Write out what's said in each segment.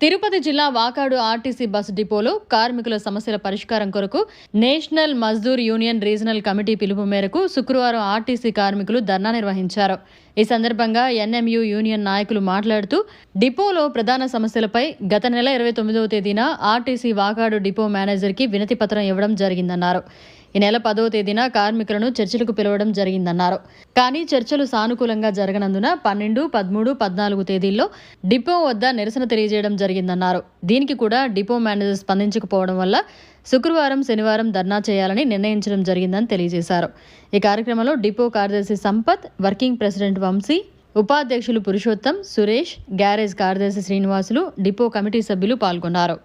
తిరుపతి జిల్లా Vakadu RTC bus డిపోలో కార్మికుల సమస్యల పరిష్కారం కొరకు national Mazdoor union regional committee పిలుపు మేరకు శుక్రవారం ఆర్టీసీ కార్మికులు ధర్నా నిర్వహించారు. ఈ సందర్భంగా ఎన్ఎంయు యూనియన్ నాయకులు మాట్లాడుతూ డిపోలో ప్రధాన సమస్యలపై గత నెల ఇరవై తొమ్మిదవ తేదీన ఆర్టీసీ వాకాడు డిపో మేనేజర్కి వినతి పత్రం ఇవ్వడం జరిగిందన్నారు. ఈ నెల పదవ తేదీన కార్మికులను చర్చలకు పిలవడం జరిగిందన్నారు. కానీ చర్చలు సానుకూలంగా జరగనందున పన్నెండు పదమూడు పద్నాలుగు తేదీల్లో డిపో వద్ద నిరసన తెలియజేయడం జరిగిందన్నారు. దీనికి కూడా డిపో మేనేజర్ స్పందించకపోవడం వల్ల శుక్రవారం శనివారం ధర్నా చేయాలని నిర్ణయించడం జరిగిందని తెలియజేశారు. ఈ కార్యక్రమంలో డిపో కార్యదర్శి సంపత్ వర్కింగ్ ప్రెసిడెంట్ వంశీ ఉపాధ్యక్షులు పురుషోత్తం సురేష్ గ్యారేజ్ కార్యదర్శి శ్రీనివాసులు డిపో కమిటీ సభ్యులు పాల్గొన్నారు.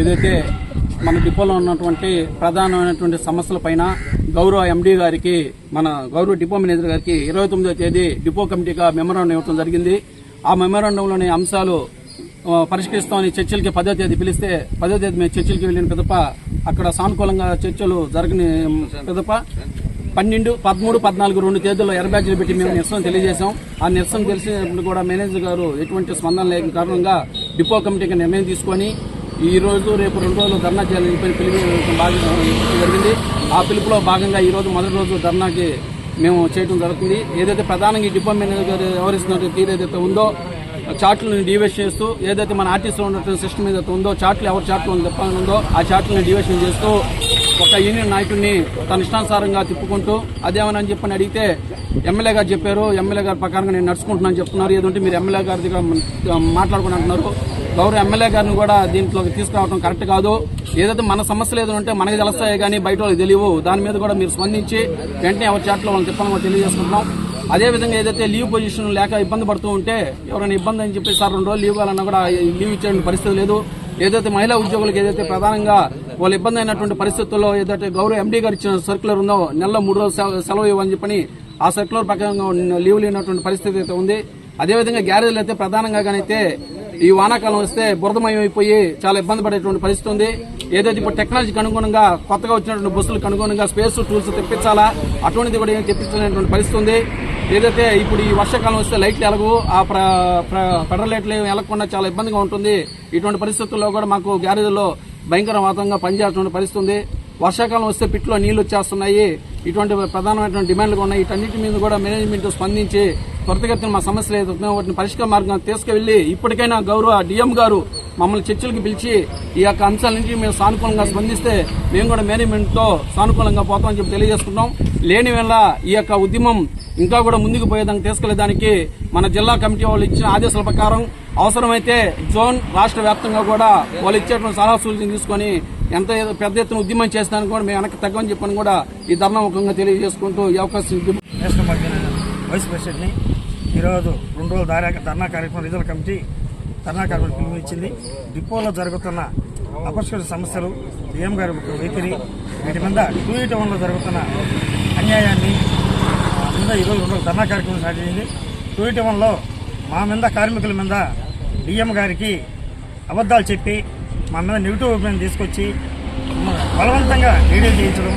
ఏదైతే మన డిపోలో ఉన్నటువంటి ప్రధానమైనటువంటి సమస్యలపైన గౌరవ ఎండీ గారికి మన గౌరవ డిపో మేనేజర్ గారికి ఇరవై తొమ్మిదో తేదీ డిపో కమిటీగా మెమరాండం ఇవ్వడం జరిగింది. ఆ మెమరాండంలోని అంశాలు పరిష్కరిస్తామని చర్చలకి పదో తేదీ పిలిస్తే పదో తేదీ మేము చర్చలకి వెళ్ళిన పిదప అక్కడ సానుకూలంగా చర్చలు జరగని పిదప పన్నెండు పదమూడు పద్నాలుగు రెండు తేదీల్లో ఎర్ర పెట్టి మేము నిరసన తెలియజేశాం. ఆ నిరసన తెలిసినప్పుడు కూడా మేనేజర్ గారు ఎటువంటి స్పందన లేని కారణంగా డిపో కమిటీకి నిర్ణయం తీసుకొని ఈ రోజు రేపు రెండు రోజులు ధర్నా చేయాలని చెప్పి పిలుపు బాగా జరిగింది. ఆ పిలుపులో భాగంగా ఈ రోజు మొదటి రోజు ధర్నాకి మేము చేయడం జరుగుతుంది. ఏదైతే ప్రధానంగా ఈ డిపో మేనేజర్ గారు వ్యవహరిస్తున్న తీరు ఏదైతే ఉందో చార్ట్లను డివేషన్ చేస్తూ ఏదైతే మన ఆర్టీసీలో ఉన్నటువంటి సిస్టమ్ ఏదైతే ఉందో చార్ట్లు ఎవరి చార్ట్లు అని చెప్పాలని ఉందో ఆ చార్ట్లను డివేషన్ చేస్తూ ఒక యూనియన్ నాయకుడిని తన ఇష్టానుసారంగా తిప్పుకుంటూ అదేమని చెప్పని అడిగితే ఎమ్మెల్యే గారు చెప్పారు. ఎమ్మెల్యే గారి ప్రకారంగా నేను నడుచుకుంటున్నాను చెప్తున్నారు. ఏదంటే మీరు ఎమ్మెల్యే గారి దగ్గర మాట్లాడుకుని అంటున్నారు. గౌరవ ఎమ్మెల్యే గారిని కూడా దీంట్లోకి తీసుకురావడం కరెక్ట్ కాదు. ఏదైతే మన సమస్యలు ఏదో ఉంటే మనకి తెలుస్తాయి కానీ బయట వాళ్ళకి తెలియవు. దాని మీద కూడా మీరు స్పందించి వెంటనే ఎవరి చాట్లో వాళ్ళని చెప్పాలని కూడా తెలియజేసుకుంటున్నాం. అదే విధంగా ఏదైతే లీవ్ పొజిషన్ లేక ఇబ్బంది పడుతూ ఉంటే ఎవరైనా ఇబ్బంది అని చెప్పి సార్ రెండు రోజులు లీవ్ కావాలన్నా కూడా లీవ్ ఇచ్చే పరిస్థితి లేదు. ఏదైతే మహిళా ఉద్యోగులకు ఏదైతే ప్రధానంగా వాళ్ళు ఇబ్బంది అయినటువంటి పరిస్థితుల్లో ఏదైతే గౌరవ ఎండీ గారు ఇచ్చిన సర్కులర్ ఉందో నెలలో మూడు రోజులు సెలవు ఇవ్వని చెప్పని ఆ సర్కులర్ ప్రకారంగా లీవ్ లేనటువంటి పరిస్థితి అయితే ఉంది. అదేవిధంగా గ్యారేజ్లు అయితే ప్రధానంగా కానైతే ఈ వానాకాలం వస్తే బురదమయం అయిపోయి చాలా ఇబ్బంది పడేటువంటి పరిస్థితి ఉంది. ఏదైతే ఇప్పుడు టెక్నాలజీకి అనుగుణంగా కొత్తగా వచ్చినటువంటి బస్సులకు అనుగుణంగా స్పేస్ టూల్స్ తెప్పించాలా? అటువంటిది కూడా ఏం తెప్పించలేనటువంటి పరిస్థితి ఉంది. ఏదైతే ఇప్పుడు ఈ వర్షాకాలం వస్తే లైట్లు ఎలగవు ఆ ప్ర లైట్లు ఏమి ఎలగకుండా చాలా ఇబ్బందిగా ఉంటుంది. ఇటువంటి పరిస్థితుల్లో కూడా మాకు గ్యారేజ్లో భయంకర వాతావరణంగా పనిచేయాల్సిన పరిస్థితి ఉంది. వర్షాకాలం వస్తే పిట్లో నీళ్ళు వచ్చేస్తున్నాయి. ఇటువంటి ప్రధానమైనటువంటి డిమాండ్లు ఉన్నాయి. వీటన్నిటి మీద కూడా మేనేజ్మెంట్ స్పందించి త్వరితగతిన మా సమస్యలు ఏదైతే వాటిని పరిష్కార మార్గం తీసుకువెళ్ళి ఇప్పటికైనా గౌరవ డిఎం గారు మమ్మల్ని చర్చలకు పిలిచి ఈ యొక్క అంశాల నుంచి మేము సానుకూలంగా స్పందిస్తే మేము కూడా మేనేజ్మెంట్తో సానుకూలంగా పోతామని చెప్పి తెలియజేసుకుంటాం లేని వేళ ఈ యొక్క ఉద్యమం ఇంకా కూడా ముందుకు పోయేదానికి తీసుకెళ్ళేదానికి మన జిల్లా కమిటీ వాళ్ళు ఇచ్చిన ఆదేశాల ప్రకారం అవసరమైతే జోన్ రాష్ట్ర వ్యాప్తంగా కూడా వాళ్ళు ఇచ్చేటువంటి సలహా సూచన తీసుకొని ఎంత పెద్ద ఎత్తున ఉద్యమం చేస్తానికి కూడా మేము వెనక్కి తగ్గమని చెప్పని కూడా ఈ ధర్నా ముఖంగా తెలియజేసుకుంటూ ఈ అవకాశం నేషనల్ వైస్ ప్రెసిడెంట్ని ఈరోజు రెండు రోజులు ధారా ధర్నా కార్యక్రమం రిజర్వ్ కమిటీ ధర్నా కార్యక్రమం పిలుపునిచ్చింది. డిపోలో జరుగుతున్న అపరిష్కృత సమస్యలు డిఎం గారి వైఖరి వీటి మీద టూ ఎయిట్ వన్లో జరుగుతున్న అన్యాయాన్ని మీద ఈరోజు రెండు ధర్నా కార్యక్రమం స్టార్ట్ అయింది టూ ఎయిట్ వన్లో మా మీద కార్మికుల మీద డిఎం గారికి అబద్ధాలు చెప్పి మా మీద నెగిటివ్ ఒపీనియన్ తీసుకొచ్చి బలవంతంగా వీడియో చేయించడం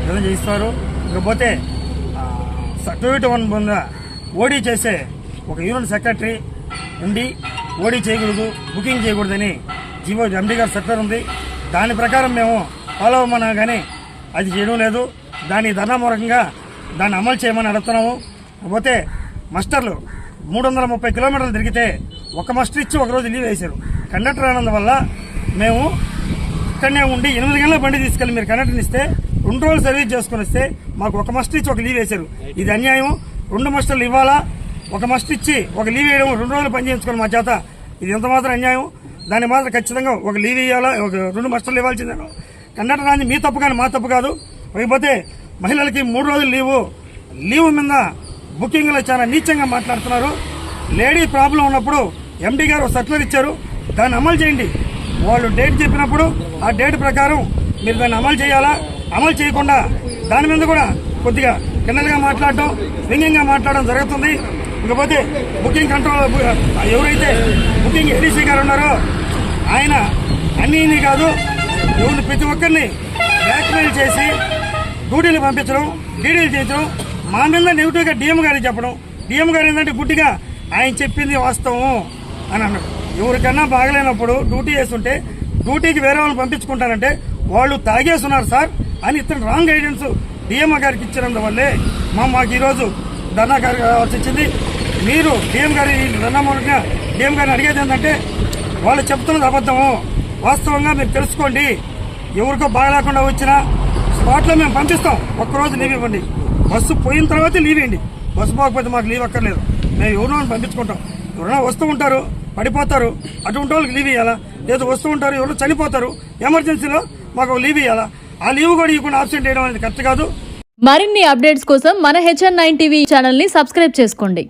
విధంగా చేయిస్తారు. ఇకపోతే సర్టిఫికేట్ వన్ పొంద ఓడీ చేసే ఒక యూనియన్ సెక్రటరీ ఉండి ఓడీ చేయకూడదు బుకింగ్ చేయకూడదని జీవో ఎండీ గారు ఉంది. దాని ప్రకారం మేము ఫాలో అవ్వమన్నా కానీ అది చేయడం లేదు. దాని ధర్నామూలకంగా దాన్ని అమలు చేయమని అడుగుతున్నాము. కాకపోతే మస్టర్లు మూడు వందల ముప్పై కిలోమీటర్లు తిరిగితే ఒక మస్టర్ ఇచ్చి ఒక రోజు లీవ్ వేశారు. కండక్టర్ రానందువల్ల మేము ఇక్కడనే ఉండి ఎనిమిది గంటల బండి తీసుకెళ్ళి మీరు కనెక్షన్ ఇస్తే రెండు రోజులు సర్వీస్ చేసుకుని వస్తే మాకు ఒక మస్ట్ ఇచ్చి ఒక లీవ్ వేశారు. ఇది అన్యాయం. రెండు మస్టర్లు ఇవ్వాలా? ఒక మస్ట్ ఇచ్చి ఒక లీవ్ వేయడం రెండు రోజులు పని చేయించుకోవాలి మా చేత. ఇది ఎంత మాత్రం అన్యాయం? దాన్ని మాత్రం ఖచ్చితంగా ఒక లీవ్ ఇవ్వాలా ఒక రెండు మస్టర్లు ఇవ్వాల్సిందే. కండక్టర్ రాని మీ తప్పు కానీ మా తప్పు కాదు. లేకపోతే మహిళలకి మూడు రోజులు లీవు లీవ్ మీద బుకింగ్లో చాలా నీచంగా మాట్లాడుతున్నారు. లేడీ ప్రాబ్లం ఉన్నప్పుడు ఎండీ గారు ఒక సర్కులర్ ఇచ్చారు. దాన్ని అమలు చేయండి. వాళ్ళు డేట్ చెప్పినప్పుడు ఆ డేట్ ప్రకారం మీరు దాన్ని అమలు చేయాలా? అమలు చేయకుండా దాని మీద కూడా కొద్దిగా కిందగా మాట్లాడటం వ్యంగ్యంగా మాట్లాడడం జరుగుతుంది. ఇకపోతే బుకింగ్ కంట్రోల్ ఎవరైతే బుకింగ్ ఏడీసీ గారు ఉన్నారో ఆయన అన్నీ ఇన్ని కాదు ఎవరిని ప్రతి ఒక్కరిని బ్లాక్మెయిల్ చేసి డ్యూటీలు పంపించడం డీడీలు చేయించడం మా మీద నెగిటివ్గా డిఎం గారికి చెప్పడం. డిఎం గారు ఏంటంటే గుడ్డిగా ఆయన చెప్పింది వాస్తవం అని అన్నాడు. ఎవరికన్నా బాగలేనప్పుడు డ్యూటీ చేస్తుంటే డ్యూటీకి వేరే వాళ్ళని పంపించుకుంటారంటే వాళ్ళు తాగేస్తున్నారు సార్ అని ఇతను రాంగ్ గైడెన్స్ డిఎం గారికి ఇచ్చినందు వల్లే మా మాకు ఈరోజు ధర్నా గారికి వచ్చింది. మీరు డిఎం గారి ధర్నా మూలంగా డిఎం గారిని అడిగేది ఏంటంటే వాళ్ళు చెప్తున్నది అబద్ధము. వాస్తవంగా మీరు తెలుసుకోండి. ఎవరికో బాగలేకుండా వచ్చినా స్పాట్లో మేము పంపిస్తాం. ఒక్కరోజు లీవ్ ఇవ్వండి. బస్సు పోయిన తర్వాత లీవ్ ఇవ్వండి. బస్సు పోకపోతే మాకు లీవ్ అక్కర్లేదు. మేము ఎవరినో పంపించుకుంటాం. ఎవరైనా వస్తూ ఉంటారు. పడిపోతారు. అటువంటి వాళ్ళకి లీవ్ ఇవ్వాలా లేదా వస్తూ ఉంటారు ఎవరు చనిపోతారు. ఎమర్జెన్సీలో మాకు లీవ్ ఇవ్వాలా ఆ లీవ్ కూడా ఇవ్వకుండా ఆబ్సెంట్ చేయడం అనేది కరెక్ట్ కాదు. మరిన్ని అప్డేట్స్ కోసం మన హెచ్ఎన్ నైన్ టీవీ ఛానల్ని సబ్స్క్రైబ్ చేసుకోండి.